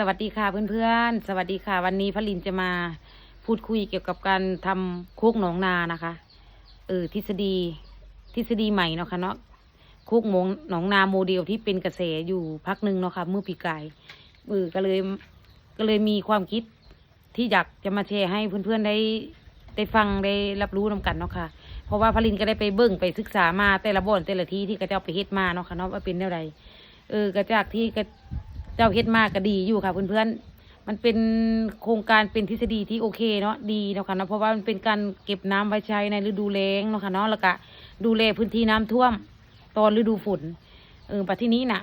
สวัสดีค่ะเพื่อนๆ สวัสดีค่ะ วันนี้พลินจะมาพูดคุยเกี่ยวกับการทำโคกหนองนานะคะเออทฤษฎีทฤษฎีใหม่เนาะค่ะเนาะโคกหมงหนองนาโมเดลที่เป็นกระแสอยู่พักหนึ่งเนาะค่ะเมื่อปีกายเออก็เลยก็เลยมีความคิดที่อยากจะมาแชร์ให้เพื่อนๆได้ได้ฟังได้รับรู้นำกันเนาะค่ะ เพราะว่าพลินก็ได้ไปเบิ่งไปศึกษามาแต่ละบ่อนแต่ละที่ที่กระเจ้าไปเฮ็ดมาเนาะค่ะเนาะว่าเป็นแนวใดเออกระจากที่กระ เจ้าเฮ็ดมากก็ดีอยู่ค่ะเพื่อนๆ มันเป็นโครงการเป็นทฤษฎีที่โอเคเนาะดีเนาะค่ะเนาะเพราะว่ามันเป็นการเก็บน้ำไว้ใช้ในฤดูแล้งเนาะค่ะเนาะแล้วก็ดูแลพื้นที่น้ำท่วม ตอนฤดูฝนเออปัจจุนี้น่ะ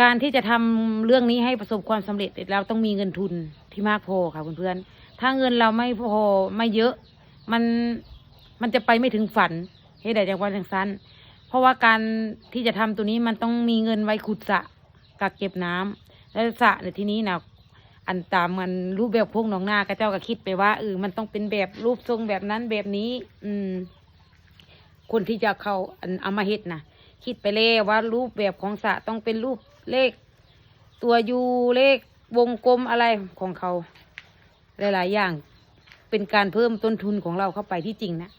การที่จะทำเรื่องนี้ให้ประสบความสำเร็จเราต้องมีเงินทุนที่มากพอค่ะเพื่อนๆ ถ้าเงินเราไม่พอไม่เยอะ มันมันจะไปไม่ถึงฝันเฮ้ยแต่จังวันจังสั้นเพราะว่าการที่จะทำตัวนี้มันต้องมีเงินไว้ขุดสะ กักเก็บน้ำแล้วสระในที่นี้นะอันตามมันรูปแบบพวกหนองนาก็เจ้าก็คิดไปว่าเออมันต้องเป็นแบบรูปทรงแบบนั้นแบบนี้ อืม คนที่จะเขาอันเอามาเฮ็ดนะคิดไปแล้วว่ารูปแบบของสระต้องเป็นรูปเลข ตัวยูเลขวงกลมอะไรของเขา หลาย ๆ อย่าง เป็นการเพิ่มต้นทุนของเราเข้าไปที่จริงนะ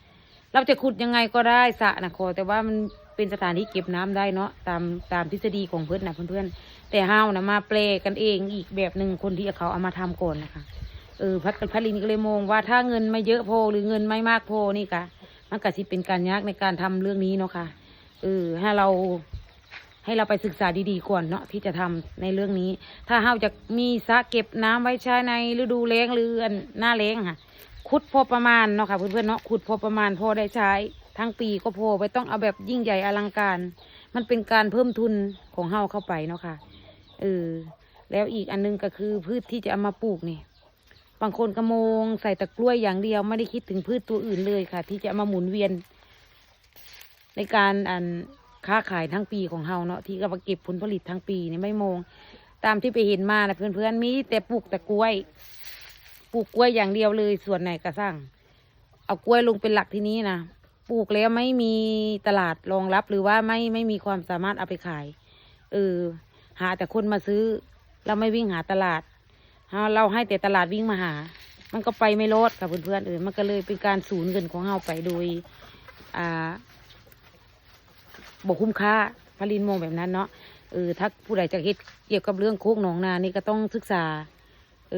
เราจะขุดยังไงก็ได้สระนะขอแต่ว่ามัน เป็นสถานที่เก็บน้ำได้เนาะตามตามทฤษฎีของเพื่อนนะเพื่อนๆแต่ห้าวนะมาแปลกันเองอีกแบบหนึ่งคนที่เขาเอามาทำก่อนนะคะเออพัดพัดลินก็เลยมองว่าถ้าเงินไม่เยอะพอหรือเงินไม่มากพอนี่กะมันก็สิเป็นการยากในการทำเรื่องนี้เนาะค่ะเออให้เราให้เราไปศึกษาดีๆก่อนเนาะที่จะทำในเรื่องนี้ ถ้าเฮาจะมีสระเก็บน้ำไว้ใช้ในฤดูแล้งหรือนหน้าแล้งค่ะขุดพอประมาณเนาะค่ะเพื่อนๆเนาะขุดพอประมาณพอได้ใช้ ทั้งปีก็พอไม่ต้องเอาแบบยิ่งใหญ่อลังการ มันเป็นการเพิ่มทุนของเฮาเข้าไปเนาะค่ะเออแล้วอีกอันนึงก็คือพืชที่จะเอามาปลูกนี่บางคนก็มองใส่ตะกล้วยอย่างเดียวไม่ได้คิดถึงพืชตัวอื่นเลยค่ะ ที่จะมาหมุนเวียน ในการอันค้าขายทั้งปีของเฮาเนาะที่ก็มาเก็บผลผลิตทั้งปีนี่ไม่มองตามที่ไปเห็นมานะเพื่อนๆมีแต่ปลูกแต่กล้วยปลูกกล้วยอย่างเดียวเลยส่วนไหนก็สร้าง เอากล้วยลงเป็นหลักที่นี้นะ ปลูกแล้วไม่มีตลาดรองรับหรือว่าไม่ไม่มีความสามารถเอาไปขายเออหาแต่คนมาซื้อ เราไม่วิ่งหาตลาด เราให้แต่ตลาดวิ่งมาหา มันก็ไปไม่รอดค่ะเพื่อนๆเออมันก็เลยเป็นการสูญเงินของเราไปโดย อ่าบกคุ้มค่าพลินมองแบบนั้นเนาะเออถ้าผู้ใดจะคิดเกี่ยวกับเรื่องโคกหนองนานี่ก็ต้องศึกษา เอ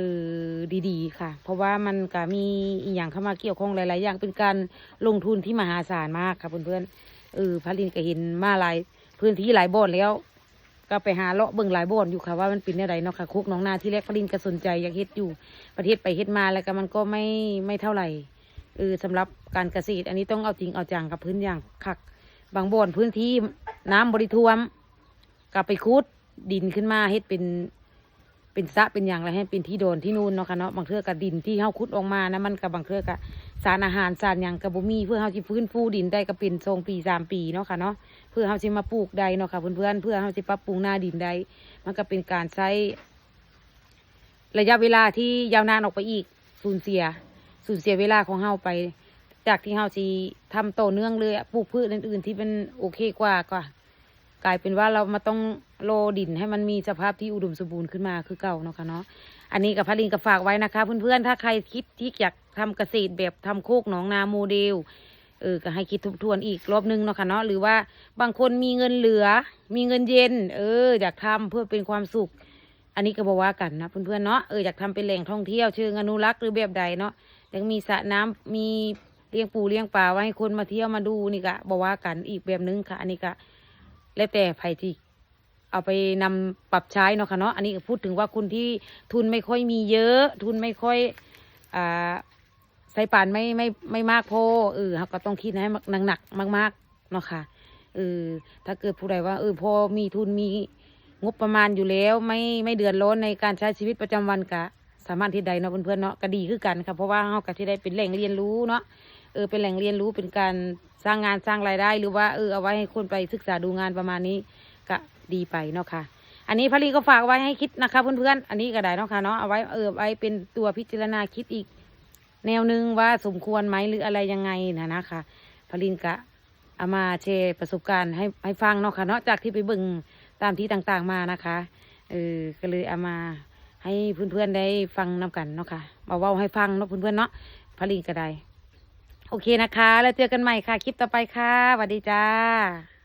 อดีๆ ค่ะ เพราะว่ามันก็มีอีกอย่างเข้ามาเกี่ยวข้องหลายๆ อย่างเป็นการลงทุนที่มหาศาลมากค่ะเพื่อนๆเออพลินก็เห็นมาหลายพื้นที่หลายบ่อนแล้ว ก็ไปหาเลาะเบิ่งหลายบ่อนอยู่ค่ะว่ามันเป็นอะไรเนาะค่ะโคกหนองนาที่แรกพลินก็สนใจอยากเฮ็ดอยู่ประเทศไปเฮ็ดมาแล้วก็มันก็ไม่ไม่เท่าไหร่เออสำหรับการเกษตร อันนี้ต้องเอาจริงเอาจังกับพื้นอย่างคัก บางบ่อนพื้นที่น้ำบริท่วมก็ไปคุดดินขึ้นมาเฮ็ดเป็น เป็นสะเป็นอย่างไรให้เป็นที่โดนที่นู่นเนาะค่ะเนาะบางเทื่อกับดินที่เฮาคุดออกมานะมันกับบางเทื่อกับสารอาหารสารอย่างกับบ่มี เพื่อเฮาสิฟื้นฟูดินได้ก็เป็นทรงปีสามปีเนาะค่ะเนาะเพื่อเฮาสิมาปลูกได้เนาะค่ะเพื่อนๆเพื่อเฮาสิปรับปรุงหน้าดินได้มันก็เป็นการใช้ ระยะเวลาที่ยาวนานออกไปอีกสูญเสียสูญเสียเวลาของเฮาไป จากที่เฮาสิทำต่อเนื่องเลยปลูกพืชอื่นๆที่เป็นโอเคกว่าก็ กลายเป็นว่าเรามาต้องโลดินให้มันมีสภาพที่อุดมสมบูรณ์ขึ้นมาคือเก่าเนาะค่ะเนาะอันนี้กับพลินกับฝากไว้นะคะ เพื่อนๆถ้าใครคิดที่อยากทำเกษตรแบบทำโคกหนองนาโมเดลเออก็ให้คิดทบทวนอีกรอบนึงเนาะค่ะเนาะหรือว่าบางคนมีเงินเหลือ มีเงินเย็น เออ อยากทำเพื่อเป็นความสุข อันนี้ก็บอกว่ากันนะเพื่อนๆเนาะเอออยากทำเป็นแหล่งท่องเที่ยวเชิงอนุรักษ์หรือแบบใดเนาะยังมีสระน้ำมีเลี้ยงปูเลี้ยงปลาไว้ให้คนมาเที่ยวมาดูนี่ก็บอกว่ากันอีกแบบนึงค่ะ อันนี้ก็ แล้วแต่ไผที่เอาไปนำปรับใช้เนาะค่ะเนาะอันนี้พูดถึงว่าคนที่ทุนไม่ค่อยมีเยอะ ทุนไม่ค่อยอ่าใส่ป่านไม่ไม่ไม่มากพอเออเขาก็ต้องคิดให้หนักหนักๆมากๆเนาะค่ะเออถ้าเกิดผู้ใดว่าเออพอมีทุนมีงบประมาณอยู่แล้วไม่ไม่เดือดร้อนในการใช้ชีวิตประจำวันกะสามารถที่ใดเนาะเพื่อนๆเนาะก็ดีคือกันค่ะเพราะว่าเขาก็ที่ได้เป็นแหล่งเรียนรู้เนาะ เออเป็นแหล่งเรียนรู้เป็นการสร้างงานสร้างรายได้ หรือว่าเออเอาไว้ให้คนไปศึกษาดูงานประมาณนี้ก็ดีไปเนาะค่ะ อันนี้พลีก็ฝากไว้ให้คิดนะคะเพื่อนๆอันนี้ก็ได้เนาะค่ะเนาะเอาไว้เออไว้เป็นตัวพิจารณาคิดอีก แนวหนึ่งว่าสมควรไหมหรืออะไรยังไงนะนะคะพลินกะเอามาแชร์ประสบการณ์ให้ให้ฟังเนาะค่ะเนาะจากที่ไปบิ่งตามที่ต่างๆมานะคะเออก็เลยเอามาให้เพื่อนๆได้ฟังนำกันเนาะค่ะมาเว้าให้ฟังเนาะเพื่อนๆเนาะพลินก็ได้ โอเคนะคะ แล้วเจอกันใหม่ค่ะ คลิปต่อไปค่ะสวัสดีจ้า